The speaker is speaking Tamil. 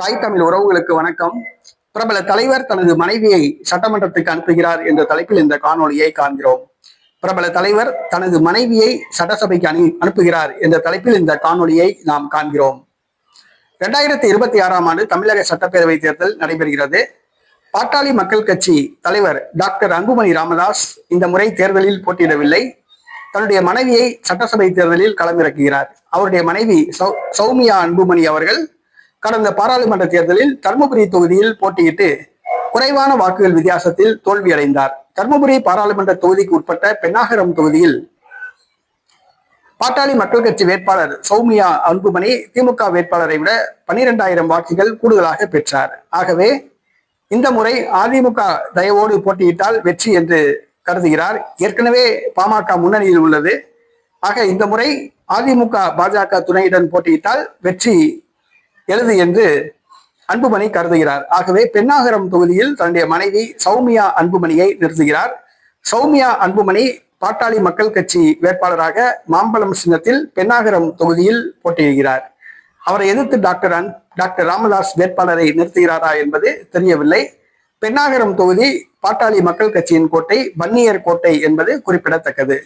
தாய் தமிழ் உறவுகளுக்கு வணக்கம். பிரபல தலைவர் தனது மனைவியை சட்டமன்றத்துக்கு அனுப்புகிறார் என்ற தலைப்பில் இந்த காணொளியை காண்கிறோம். பிரபல தலைவர் தனது மனைவியை சட்டசபைக்கு அனு அனுப்புகிறார் என்ற தலைப்பில் இந்த காணொளியை நாம் காண்கிறோம். இரண்டாயிரத்தி இருபத்தி ஆறாம் ஆண்டு தமிழக சட்டப்பேரவை தேர்தல் நடைபெறுகிறது. பாட்டாளி மக்கள் கட்சி தலைவர் டாக்டர் அன்புமணி ராமதாஸ் இந்த முறை தேர்தலில் போட்டியிடவில்லை. தன்னுடைய மனைவியை சட்டசபை தேர்தலில் களமிறக்குகிறார். அவருடைய மனைவி சௌ- சௌமியா அன்புமணி அவர்கள் கடந்த பாராளுமன்ற தேர்தலில் தர்மபுரி தொகுதியில் போட்டியிட்டு குறைவான வாக்குகள் வித்தியாசத்தில் தோல்வியடைந்தார். தர்மபுரி பாராளுமன்ற தொகுதிக்கு உட்பட்ட பெண்ணாகரம் தொகுதியில் பாட்டாளி மக்கள் கட்சி வேட்பாளர் சௌமியா அன்புமணி திமுக வேட்பாளரை விட பனிரெண்டாயிரம் வாக்குகள் கூடுதலாக பெற்றார். ஆகவே இந்த முறை அதிமுக தயவோடு போட்டியிட்டால் வெற்றி என்று கருதுகிறார். ஏற்கனவே பாமக முன்னணியில் உள்ளது. ஆக இந்த முறை அதிமுக பாஜக துணையுடன் போட்டியிட்டால் வெற்றி எழுது என்று அன்புமணி கருதுகிறார். ஆகவே பெண்ணாகரம் தொகுதியில் தன்னுடைய மனைவி சௌமியா அன்புமணியை நிறுத்துகிறார். சௌமியா அன்புமணி பாட்டாளி மக்கள் கட்சி வேட்பாளராக மாம்பழம் சின்னத்தில் பெண்ணாகரம் தொகுதியில் போட்டியிடுகிறார். அவரை எதிர்த்து டாக்டர் அன் டாக்டர் ராமதாஸ் வேட்பாளரை நிறுத்துகிறாரா என்பது தெரியவில்லை. பெண்ணாகரம் தொகுதி பாட்டாளி மக்கள் கட்சியின் கோட்டை வன்னியர் கோட்டை என்பது குறிப்பிடத்தக்கது.